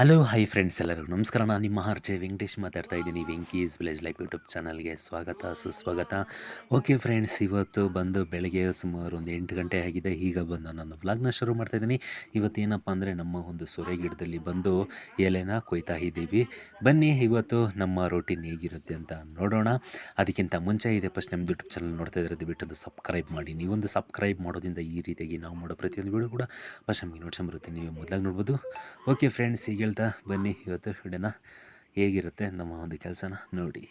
Hello, hi friends ಎಲ್ಲರಿಗೂ ನಮಸ್ಕಾರ, ನಾನು ನಿಮ್ಮ ಆರ್ ಜೆ ವೆಂಕಟೇಶ್ ಮಾತಾಡ್ತಾ ಇದ್ದೀನಿ. ವೆಂಕೀಸ್ ವಿಲೇಜ್ ಲೈಫ್ ಯೂಟ್ಯೂಬ್ ಚಾನಲ್ಗೆ ಸ್ವಾಗತ, ಸುಸ್ವಾಗತ. ಓಕೆ ಫ್ರೆಂಡ್ಸ್, ಇವತ್ತು ಬಂದು ಬೆಳಗ್ಗೆ ಸುಮಾರು ಒಂದು ಎಂಟು ಗಂಟೆ ಆಗಿದೆ. ಈಗ ಬಂದು ನಾನು ವ್ಲಾಗ್ನ ಶುರು ಮಾಡ್ತಾ ಇದ್ದೀನಿ. ಇವತ್ತು ಏನಪ್ಪ ಅಂದರೆ ನಮ್ಮ ಒಂದು ಸೊರೆ ಗಿಡದಲ್ಲಿ ಬಂದು ಎಲೆನ ಕೊಯ್ತಾ ಇದ್ದೀವಿ. ಬನ್ನಿ, ಇವತ್ತು ನಮ್ಮ ರೋಟೀನ್ ಹೇಗಿರುತ್ತೆ ಅಂತ ನೋಡೋಣ. ಅದಕ್ಕಿಂತ ಮುಂಚೆ ಇದೆ ಫಸ್ಟ್ ನಮ್ಮ ಯೂಟ್ಯೂಬ್ ಚಾನಲ್ ನೋಡ್ತಾ ಇದ್ರೆ ಬಿಟ್ಟು ಒಂದು ಸಬ್ಸ್ಕ್ರೈಬ್ ಮಾಡಿ. ನೀವೊಂದು ಸಬ್ಸ್ಕ್ರೈಬ್ ಮಾಡೋದ್ರಿಂದ ಈ ರೀತಿಯಾಗಿ ನಾವು ಮಾಡೋ ಪ್ರತಿಯೊಂದು ವಿಡಿಯೋ ಕೂಡ ಫಸ್ಟ್ ನಮಗೆ ನೋಡ್ಕೊಂಬರುತ್ತೆ ನೀವು ಮೊದಲಾಗಿ ನೋಡ್ಬೋದು. ಓಕೆ ಫ್ರೆಂಡ್ಸ್, ಈಗ ಹೇಳ್ತಾ ಬನ್ನಿ ಇವತ್ತು ವಿಡಿಯೋನ ಹೇಗಿರುತ್ತೆ ನಮ್ಮ ಒಂದು ಕೆಲಸನ ನೋಡಿ.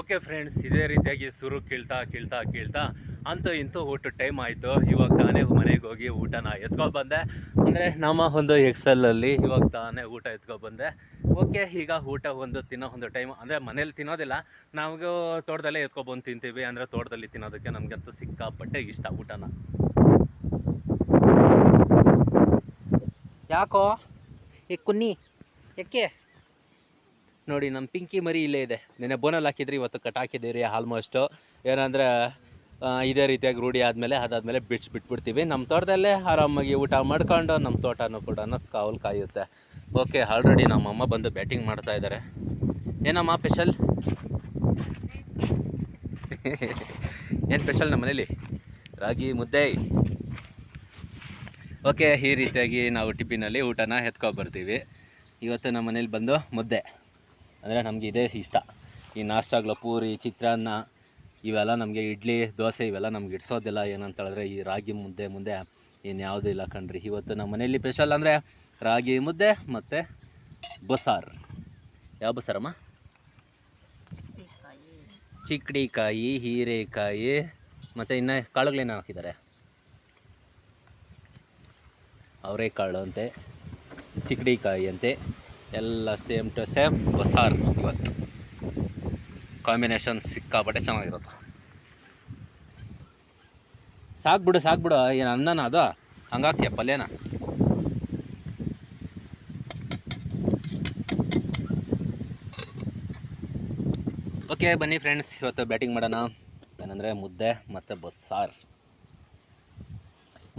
ಓಕೆ ಫ್ರೆಂಡ್ಸ್, ಇದೇ ರೀತಿಯಾಗಿ ಸುರು ಕೀಳ್ತಾ ಕೀಳ್ತಾ ಕೀಳ್ತಾ ಅಂತೂ ಇಂತೂ ಊಟ ಟೈಮ್ ಆಯಿತು. ಇವಾಗ ತಾನೇ ಮನೆಗೆ ಹೋಗಿ ಊಟನ ಎತ್ಕೊ ಬಂದೆ ಅಂದರೆ ನಮ್ಮ ಒಂದು ಎಕ್ಸಲಲ್ಲಿ ಇವಾಗ ತಾನೇ ಊಟ ಎತ್ಕೊ ಬಂದೆ ಓಕೆ, ಈಗ ಊಟ ಒಂದು ತಿನ್ನೋ ಒಂದು ಟೈಮ್ ಅಂದರೆ ಮನೇಲಿ ತಿನ್ನೋದಿಲ್ಲ. ನಾವು ತೋಟದಲ್ಲೇ ಎತ್ಕೊಬಂದು ತಿಂತೀವಿ. ಅಂದರೆ ತೋಟದಲ್ಲಿ ತಿನ್ನೋದಕ್ಕೆ ನಮಗಂತೂ ಸಿಕ್ಕಾಪಟ್ಟೆ ಇಷ್ಟ ಊಟನ. ಯಾಕೋ? ಈ ಕುನ್ನಿ ಯಾಕೆ ನೋಡಿ ನಮ್ಮ ಪಿಂಕಿ ಮರಿ ಇಲ್ಲೇ ಇದೆ. ನಿನ್ನೆ ಬೋನಲ್ಲಿ ಹಾಕಿದ್ರಿ, ಇವತ್ತು ಕಟ್ ಹಾಕಿದ್ದೀರಿ ಆಲ್ಮೋಸ್ಟು ಏನಂದರೆ ಇದೇ ರೀತಿಯಾಗಿ ರೂಢಿ ಆದಮೇಲೆ, ಅದಾದಮೇಲೆ ಬಿಡ್ಸಿ ಬಿಟ್ಬಿಡ್ತೀವಿ. ನಮ್ಮ ತೋಟದಲ್ಲೇ ಆರಾಮಾಗಿ ಊಟ ಮಾಡ್ಕೊಂಡು ನಮ್ಮ ತೋಟನೂ ಕೂಡ ಕಾವಲು ಕಾಯುತ್ತೆ. ಓಕೆ ಆಲ್ರೆಡಿ ನಮ್ಮಮ್ಮ ಬಂದು ಬ್ಯಾಟಿಂಗ್ ಮಾಡ್ತಾ ಇದ್ದಾರೆ ಏನಮ್ಮ ಸ್ಪೆಷಲ್ ಏನು ಸ್ಪೆಷಲ್ ನಮ್ಮ ಮನೇಲಿ? ರಾಗಿ ಮುದ್ದೆ. ಓಕೆ ಈ ರೀತಿಯಾಗಿ ನಾವು ಟಿಫಿನಲ್ಲಿ ಊಟನ ಎತ್ಕೊಬರ್ತೀವಿ. ಇವತ್ತು ನಮ್ಮ ಮನೇಲಿ ಬಂದು ಮುದ್ದೆ. ಅಂದರೆ ನಮಗೆ ಇದೇ ಇಷ್ಟ. ಈ ನಾಷ್ಟಾಗಳು ಪೂರಿ, ಚಿತ್ರಾನ್ನ, ಇವೆಲ್ಲ ನಮಗೆ ಇಡ್ಲಿ, ದೋಸೆ ಇವೆಲ್ಲ ನಮ್ಗೆ ಇಡ್ಸೋದಿಲ್ಲ. ಏನಂತ ಹೇಳಿದ್ರೆ ಈ ರಾಗಿ ಮುದ್ದೆ ಮುಂದೆ ಏನು ಯಾವುದೂ ಇಲ್ಲ ಕಣ್ರಿ. ಇವತ್ತು ನಮ್ಮ ಮನೆಯಲ್ಲಿ ಸ್ಪೆಷಲ್ ಅಂದರೆ ರಾಗಿ ಮುದ್ದೆ ಮತ್ತು ಬಸಾರ್. ಯಾವ ಬಸಾರಮ್ಮ? ಚಿಕ್ಕಡಿಕಾಯಿ ಹೀರೆಕಾಯಿ, ಮತ್ತು ಇನ್ನು ಕಾಳುಗಳೇನು ಹಾಕಿದ್ದಾರೆ? ಅವರೆಕಾಳು ಅಂತೆ ಚಿಕ್ಕಡಿಕಾಯಿ ಅಂತೆ ಎಲ್ಲ ಸೇಮ್ ಟು ಸೇಮ್ ಬಸಾರ್ ಇವತ್ತು. ಕಾಂಬಿನೇಷನ್ ಸಿಕ್ಕಾಪಟ್ಟೆ ಚೆನ್ನಾಗಿರುತ್ತೆ. ಸಾಕ್ಬಿಡು ಸಾಕ್ಬಿಡು. ಏನು ಅನ್ನನ ಅದ? ಹಂಗಾಕ್ತಿಯ ಪಲ್ಯನ? ಓಕೆ ಬನ್ನಿ ಫ್ರೆಂಡ್ಸ್ ಇವತ್ತು ಬ್ಯಾಟಿಂಗ್ ಮಾಡೋಣ. ಏನಂದರೆ ಮುದ್ದೆ ಮತ್ತು ಬಸ್ಸಾರು.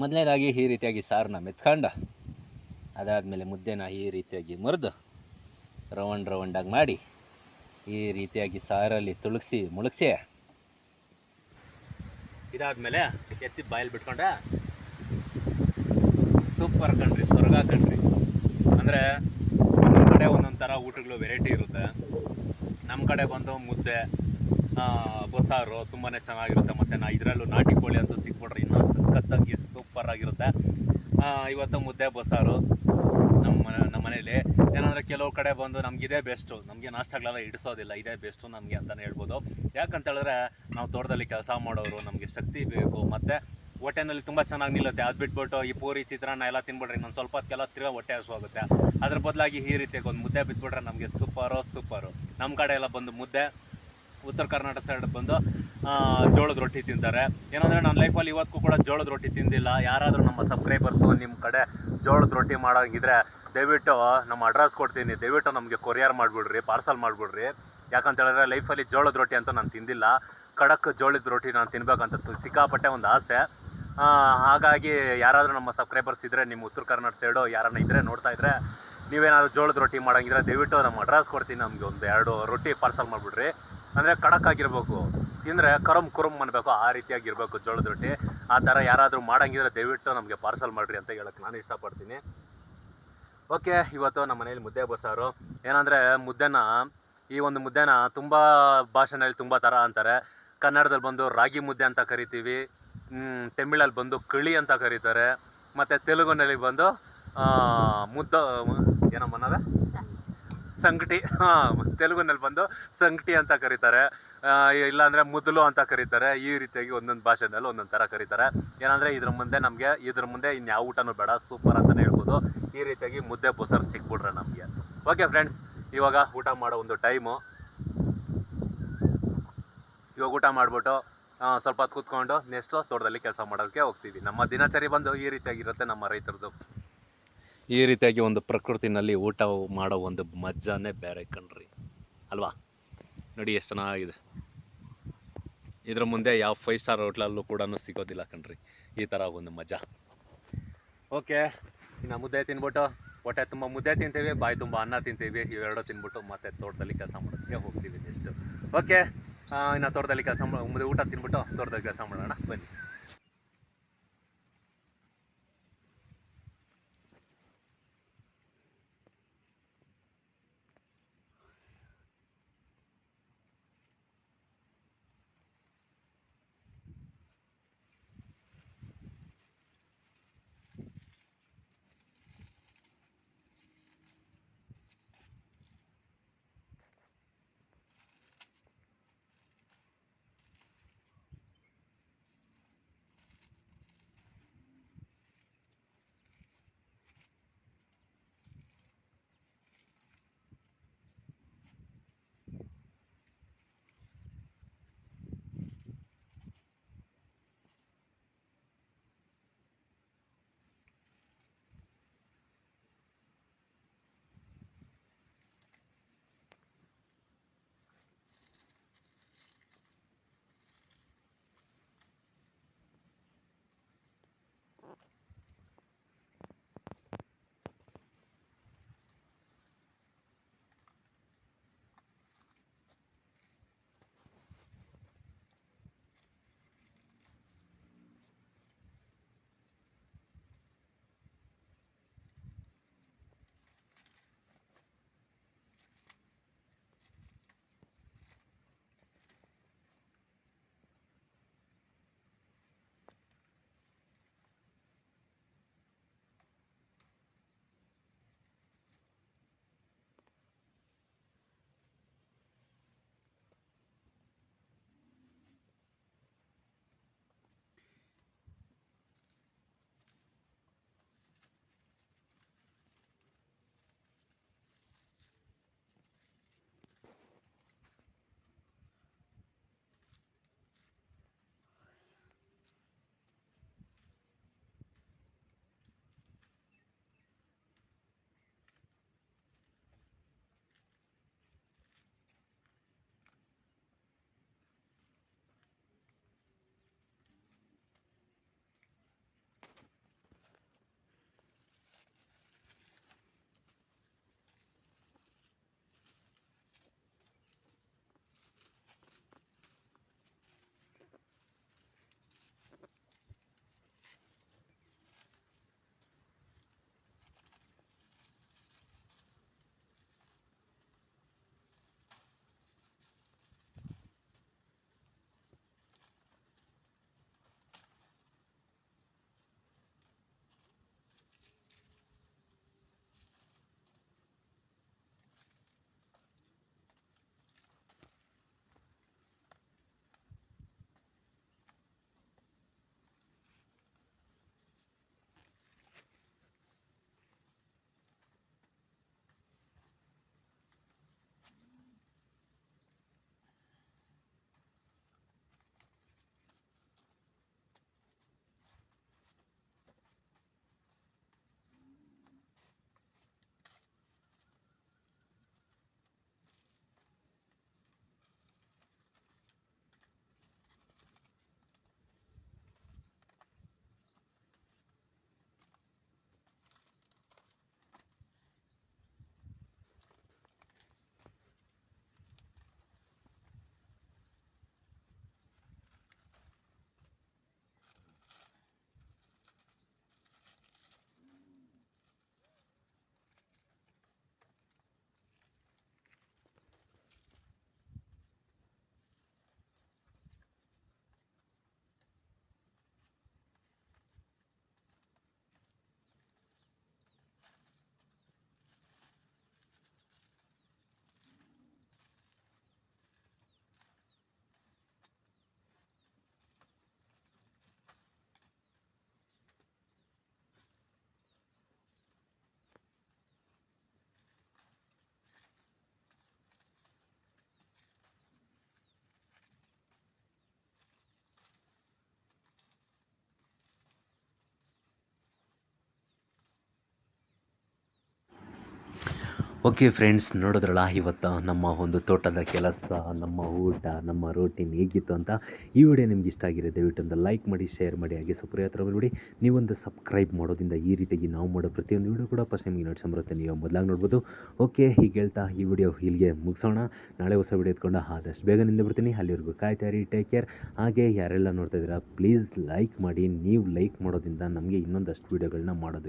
ಮೊದಲನೇದಾಗಿ ಈ ರೀತಿಯಾಗಿ ಸಾರನ್ನ ಮೆತ್ಕೊಂಡು, ಅದಾದಮೇಲೆ ಮುದ್ದೆನ ಈ ರೀತಿಯಾಗಿ ಮುರಿದು ರೌಂಡ್ ರೌಂಡಾಗಿ ಮಾಡಿ ಈ ರೀತಿಯಾಗಿ ಸಾರಲ್ಲಿ ತುಳುಕ್ಸಿ ಮುಳುಗ್ಸಿ. ಇದಾದಮೇಲೆ ಎತ್ತಿ ಬಾಯಲ್ಲಿ ಬಿಟ್ಕೊಂಡೆ. ಸೂಪರ್ ಕಣ್ರಿ ಸ್ವರ್ಗ ಕಣ್ರಿ ಅಂದರೆ ಒಂದೊಂದು ಕಡೆ ಒಂದೊಂದು ಥರ ಊಟಗಳು ವೆರೈಟಿ ಇರುತ್ತೆ. ನಮ್ಮ ಕಡೆ ಬಂದು ಮುದ್ದೆ ಬಸಾರು ತುಂಬಾ ಚೆನ್ನಾಗಿರುತ್ತೆ. ಮತ್ತು ನಾ ಇದರಲ್ಲೂ ನಾಟಿ ಕೋಳಿ ಅಂತೂ ಸಿಕ್ಬಿಟ್ರೆ ಇನ್ನೂ ಸಖತ್ತಾಗಿ ಸೂಪರ್ ಆಗಿರುತ್ತೆ. ಇವತ್ತು ಮುದ್ದೆ, ಬಸಾರು. ನಮ್ಮ ಮನೆ- ನಮ್ಮ ಮನೇಲಿ. ಏನಂದರೆ ಕೆಲವು ಕಡೆ ಬಂದು ನಮ್ಗೆ ಇದೇ ಬೆಸ್ಟು ನಮಗೆ ನಾಷ್ಟಗಳೆಲ್ಲ ಹಿಡಿಸೋದಿಲ್ಲ, ಇದೇ ಬೆಸ್ಟು ನಮಗೆ ಅಂತಲೇ ಹೇಳ್ಬೋದು. ಯಾಕಂತ ಹೇಳಿದ್ರೆ ನಾವು ತೋಟದಲ್ಲಿ ಕೆಲಸ ಮಾಡೋರು, ನಮಗೆ ಶಕ್ತಿ ಬೇಕು. ಮತ್ತು ಹೊಟ್ಟೆನಲ್ಲಿ ತುಂಬ ಚೆನ್ನಾಗಿ ನಿಲ್ಲುತ್ತೆ. ಅದು ಬಿಟ್ಬಿಟ್ಟು ಈ ಪೂರಿ, ಚಿತ್ರಾನ್ನ ಎಲ್ಲ ತಿನ್ಬಿಟ್ರೆ ಇನ್ನೊಂದು ಸ್ವಲ್ಪ ಹೊತ್ತಿಗೆಲ್ಲ ತಿರ್ಗಾ ಹೊಟ್ಟೆ ಹಸುವಾಗುತ್ತೆ. ಅದ್ರ ಬದಲಾಗಿ ಈ ರೀತಿಯಾಗಿ ಒಂದು ಮುದ್ದೆ ಬಿದ್ದುಬಿಟ್ರೆ ನಮಗೆ ಸೂಪರು ಸೂಪರು ನಮ್ಮ ಕಡೆ ಎಲ್ಲ ಬಂದು ಮುದ್ದೆ, ಉತ್ತರ ಕರ್ನಾಟಕ ಸೈಡ್ ಬಂದು ಜೋಳದ ರೊಟ್ಟಿ ತಿಂತಾರೆ. ಏನಂದರೆ ನನ್ನ ಲೈಫಲ್ಲಿ ಇವತ್ತಿಗೂ ಕೂಡ ಜೋಳದ ರೊಟ್ಟಿ ತಿಂದಿಲ್ಲ. ಯಾರಾದರೂ ನಮ್ಮ ಸಬ್ಸ್ಕ್ರೈಬರ್ಸು ನಿಮ್ಮ ಕಡೆ ಜೋಳದ ರೊಟ್ಟಿ ಮಾಡೋಂಗಿದ್ರೆ ದಯವಿಟ್ಟು ನಮ್ಮ ಅಡ್ರೆಸ್ ಕೊಡ್ತೀನಿ. ದಯವಿಟ್ಟು ನಮಗೆ ಕೊರಿಯರ್ ಮಾಡಿಬಿಡ್ರಿ ಪಾರ್ಸಲ್ ಮಾಡಿಬಿಡ್ರಿ. ಯಾಕಂತ ಹೇಳಿದ್ರೆ ಲೈಫಲ್ಲಿ ಜೋಳದ ರೊಟ್ಟಿ ಅಂತ ನಾನು ತಿಂದಿಲ್ಲ. ಖಡಕ್ ಜೋಳದ ರೊಟ್ಟಿ ನಾನು ತಿನ್ಬೇಕಂತ ಸಿಕ್ಕಾಪಟ್ಟೆ ಒಂದು ಆಸೆ. ಹಾಗಾಗಿ ಯಾರಾದರೂ ನಮ್ಮ ಸಬ್ಸ್ಕ್ರೈಬರ್ಸ್ ಇದ್ದರೆ ನಿಮ್ಮ ಉತ್ತರ ಕರ್ನಾಟಕ ಸೈಡು ಯಾರನ್ನ ಇದ್ದರೆ ನೋಡ್ತಾ ಇದ್ದರೆ ನೀವೇನಾದ್ರು ಜೋಳದ ರೊಟ್ಟಿ ಮಾಡೋಂಗಿದ್ರೆ ದಯವಿಟ್ಟು ನಮ್ಮ ಅಡ್ರೆಸ್ ಕೊಡ್ತೀನಿ. ನಮಗೆ ಒಂದು ಎರಡು ರೊಟ್ಟಿ ಪಾರ್ಸಲ್ ಮಾಡಿಬಿಡ್ರಿ. ಅಂದರೆ ಖಡಕ್ ಆಗಿರ್ಬೇಕು. ತಿಂದರೆ ಕರಮ್ ಕುರುಮ್ ಅನ್ಬೇಕು. ಆ ರೀತಿಯಾಗಿರ್ಬೇಕು ಜೋಳದ ರೊಟ್ಟಿ. ಆ ಥರ ಯಾರಾದರೂ ಮಾಡೋಂಗಿದ್ರೆ ದಯವಿಟ್ಟು ನಮಗೆ ಪಾರ್ಸಲ್ ಮಾಡಿರಿ ಅಂತ ಹೇಳಕ್ಕೆ ನಾನು ಇಷ್ಟಪಡ್ತೀನಿ. ಓಕೆ, ಇವತ್ತು ನಮ್ಮ ಮನೇಲಿ ಮುದ್ದೆ ಬಸಾರು ಏನಂದರೆ, ಮುದ್ದೆನ, ಈ ಒಂದು ಮುದ್ದೆನ ತುಂಬ ಭಾಷೆನಲ್ಲಿ ತುಂಬ ಥರ ಅಂತಾರೆ. ಕನ್ನಡದಲ್ಲಿ ಬಂದು ರಾಗಿ ಮುದ್ದೆ ಅಂತ ಕರಿತೀವಿ ತಮಿಳಲ್ಲಿ ಬಂದು ಕಳಿ ಅಂತ ಕರೀತಾರೆ, ಮತ್ತು ತೆಲುಗುನಲ್ಲಿ ಬಂದು ಮುದ್ದ, ಏನಮ್ಮ ಅನ್ನೋದು? ಸಂಗಟಿ ಹಾಂ, ತೆಲುಗುನಲ್ಲಿ ಬಂದು ಸಂಗಟಿ ಅಂತ ಕರೀತಾರೆ. ಇಲ್ಲಾಂದರೆ ಮುದ್ದಲು ಅಂತ ಕರೀತಾರೆ. ಈ ರೀತಿಯಾಗಿ ಒಂದೊಂದು ಭಾಷೆನಲ್ಲಿ ಒಂದೊಂದು ಥರ ಕರೀತಾರೆ. ಏನಂದರೆ ಇದ್ರ ಮುಂದೆ ನಮಗೆ, ಇದ್ರ ಮುಂದೆ ಇನ್ಯಾವ ಊಟನೂ ಬೇಡ, ಸೂಪರ್ ಅಂತಲೇ ಹೇಳ್ಬೋದು. ಈ ರೀತಿಯಾಗಿ ಮುದ್ದೆ ಬೊಸರು ಸಿಕ್ಬಿಟ್ರೆ ನಮಗೆ. ಓಕೆ ಫ್ರೆಂಡ್ಸ್ ಇವಾಗ ಊಟ ಮಾಡೋ ಒಂದು ಟೈಮು ಇವಾಗ ಊಟ ಮಾಡಿಬಿಟ್ಟು ಸ್ವಲ್ಪ ಹೊತ್ತು ಕೂತ್ಕೊಂಡು ನೆಕ್ಸ್ಟು ತೋಟದಲ್ಲಿ ಕೆಲಸ ಮಾಡೋದಕ್ಕೆ ಹೋಗ್ತೀವಿ ನಮ್ಮ ದಿನಚರಿ ಬಂದು ಈ ರೀತಿಯಾಗಿರುತ್ತೆ ನಮ್ಮ ರೈತರದ್ದು. ಈ ರೀತಿಯಾಗಿ ಒಂದು ಪ್ರಕೃತಿನಲ್ಲಿ ಊಟ ಮಾಡೋ ಒಂದು ಮಜ್ಜಾನೇ ಬೇರೆ ಕಣ್ರಿ. ಅಲ್ವಾ? ನೋಡಿ, ಎಷ್ಟು ಚೆನ್ನಾಗಿದೆ. ಇದರ ಮುಂದೆ ಯಾವ ಫೈವ್ ಸ್ಟಾರ್ ಹೋಟ್ಲಲ್ಲೂ ಕೂಡ ಸಿಗೋದಿಲ್ಲ ಕಣ್ರಿ. ಈ ಥರ ಒಂದು ಮಜಾ. ಓಕೆ ಇನ್ನು ಮುದ್ದೆ ತಿನ್ಬಿಟ್ಟು, ಹೊಟ್ಟೆ ತುಂಬ ಮುದ್ದೆ ತಿಂತೀವಿ, ಬಾಯಿ ತುಂಬ ಅನ್ನ ತಿಂತೀವಿ, ಇವೆರಡು ತಿನ್ಬಿಟ್ಟು ಮತ್ತೆ ತೋಟದಲ್ಲಿ ಕೆಲಸ ಮಾಡೋದಕ್ಕೆ ಹೋಗ್ತೀವಿ ನೆಕ್ಸ್ಟ್ ಓಕೆ ಇನ್ನು ತೋಟದಲ್ಲಿ ಕೆಲಸ ಊಟ ತಿನ್ಬಿಟ್ಟು ತೋಟದಲ್ಲಿ ಕೆಲಸ ಮಾಡೋಣ, ಬನ್ನಿ. ಓಕೆ ಫ್ರೆಂಡ್ಸ್ ನೋಡಿದ್ರಲ್ಲ, ಇವತ್ತು ನಮ್ಮ ಒಂದು ತೋಟದ ಕೆಲಸ, ನಮ್ಮ ಊಟ, ನಮ್ಮ ರೋಟೀನ್ ಹೇಗಿತ್ತು ಅಂತ ಈ ವಿಡಿಯೋ ನಿಮ್ಗೆ ಇಷ್ಟ ಆಗಿದೆ ದಯವಿಟ್ಟು ಒಂದು ಲೈಕ್ ಮಾಡಿ ಶೇರ್ ಮಾಡಿ, ಹಾಗೆ ಸಬ್ಸ್ಕ್ರೈಬ್ ಹತ್ರ ಬಿಡಿ ನೀವೊಂದು ಸಬ್ಸ್ಕ್ರೈಬ್ ಮಾಡೋದ್ರಿಂದ ಈ ರೀತಿಯಾಗಿ ನಾವು ಮಾಡೋ ಪ್ರತಿಯೊಂದು ವಿಡಿಯೋ ಕೂಡ ಫಸ್ಟ್ ನಿಮಗೆ ನೋಡ್ಸಂಬರುತ್ತೆ ನೀವು ಮೊದಲಾಗಿ ನೋಡ್ಬೋದು. ಓಕೆ ಹೀಗೆ ಹೇಳ್ತಾ ಈ ವಿಡಿಯೋ ಇಲ್ಲಿಗೆ ಮುಗಿಸೋಣ. ನಾಳೆ ಹೊಸ ವಿಡಿಯೋ ಎತ್ಕೊಂಡು ಆದಷ್ಟು ಬೇಗ ನಿಂದ ಬರ್ತೀನಿ. ಅಲ್ಲಿವರೆಗೂ ಕಾಯ್ತಾರಿ ಟೇಕ್ ಕೇರ್ ಹಾಗೆ ಯಾರೆಲ್ಲ ನೋಡ್ತಾ ಇದ್ದೀರಾ ಪ್ಲೀಸ್ ಲೈಕ್ ಮಾಡಿ. ನೀವು ಲೈಕ್ ಮಾಡೋದ್ರಿಂದ ನಮಗೆ ಇನ್ನೊಂದಷ್ಟು ವೀಡಿಯೋಗಳನ್ನ ಮಾಡೋದು